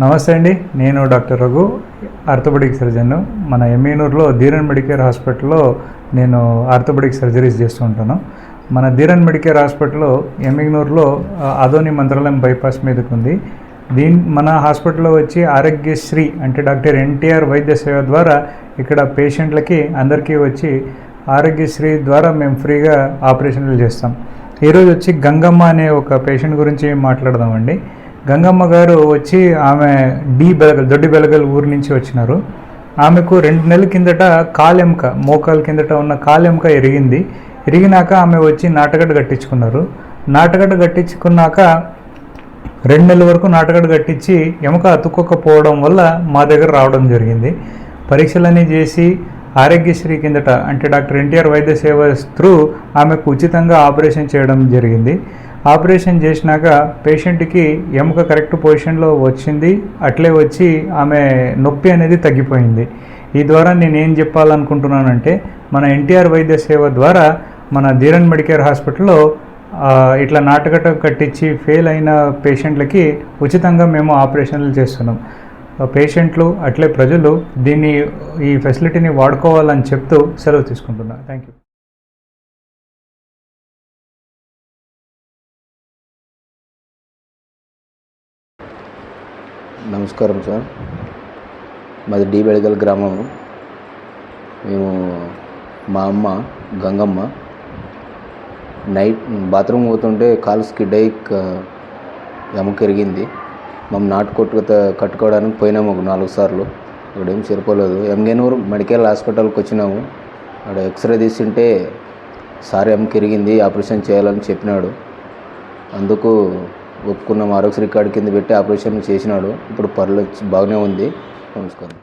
నమస్తే అండి నేను డాక్టర్ రఘు ఆర్థోపెడిక్ సర్జన్. మన ఎమ్మెనూరులో ధీరన్ మెడికేర్ హాస్పిటల్లో నేను ఆర్థోపెడిక్ సర్జరీస్ చేస్తూ ఉంటాను. మన ధీరన్ మెడికేర్ హాస్పిటల్లో ఎమ్మెనూరులో అదోని మంత్రాలయం బైపాస్ మీదకు ఉంది దీని మన హాస్పిటల్లో వచ్చి ఆరోగ్యశ్రీ అంటే డాక్టర్ ఎన్టీఆర్ వైద్య సేవ ద్వారా ఇక్కడ పేషెంట్లకి అందరికీ వచ్చి ఆరోగ్యశ్రీ ద్వారా మేము ఫ్రీగా ఆపరేషన్లు చేస్తాం. ఈరోజు వచ్చి గంగమ్మ అనే ఒక పేషెంట్ గురించి మాట్లాడదామండి. గంగమ్మ గారు వచ్చి ఆమె డి బెలగల్ దొడ్డి బెలగల్ ఊరి నుంచి వచ్చినారు. ఆమెకు రెండు నెలల కిందట కాలెంక మోకాల కిందట ఉన్న కాలెంక ఎరిగింది. ఎరిగినాక ఆమె వచ్చి నాటగడ్డ కట్టించుకున్నారు. నాటగడ్డ కట్టించుకున్నాక రెండు నెలల వరకు నాటగడ్డ కట్టించి ఎముక అతుక్కోకపోవడం వల్ల మా దగ్గర రావడం జరిగింది. పరీక్షలన్నీ చేసి ఆరోగ్యశ్రీ కిందట అంటే డాక్టర్ ఎన్టీఆర్ వైద్య సేవ త్రూ ఆమెకు ఉచితంగా ఆపరేషన్ చేయడం జరిగింది. ఆపరేషన్ చేసినాక పేషెంట్కి ఎముక కరెక్ట్ పొజిషన్లో వచ్చింది. అట్లే వచ్చి ఆమె నొప్పి అనేది తగ్గిపోయింది. ఈ ద్వారా నేను ఏం చెప్పాలనుకుంటున్నానంటే మన ఎన్టీఆర్ వైద్య సేవ ద్వారా మన ధీరన్ మెడికేర్ హాస్పిటల్లో ఇట్లా నాటకట కట్టించి ఫెయిల్ అయిన పేషెంట్లకి ఉచితంగా మేము ఆపరేషన్లు చేస్తున్నాం. పేషెంట్లు అట్లే ప్రజలు దీన్ని ఈ ఫెసిలిటీని వాడుకోవాలని చెప్తూ సెలవు తీసుకుంటున్నాను థ్యాంక్ యూ నమస్కారం సార్. మాది డి బెడగల్ గ్రామం. మేము మా అమ్మ గంగమ్మ నైట్ బాత్రూమ్ పోతుంటే కాలు స్కిడ్ అయ్యి క- ఎముక ఎరిగింది నాటు కొట్టు కట్టుకోవడానికి పోయినాము ఒక నాలుగు సార్లు. అక్కడేం సరిపోలేదు. ఎంగేనూరు మెడికల్ హాస్పిటల్కి వచ్చినాము. అక్కడ ఎక్స్రే తీసింటే సార్ ఎమ్ ఎరిగింది ఆపరేషన్ చేయాలని చెప్పినాడు. అందుకు ఒప్పుకున్న ఆరోగ్యశ్రీ రికార్డు కింద పెట్టి ఆపరేషన్ చేసినాడు. ఇప్పుడు పర్లేదు బాగానే ఉంది. నమస్కారం.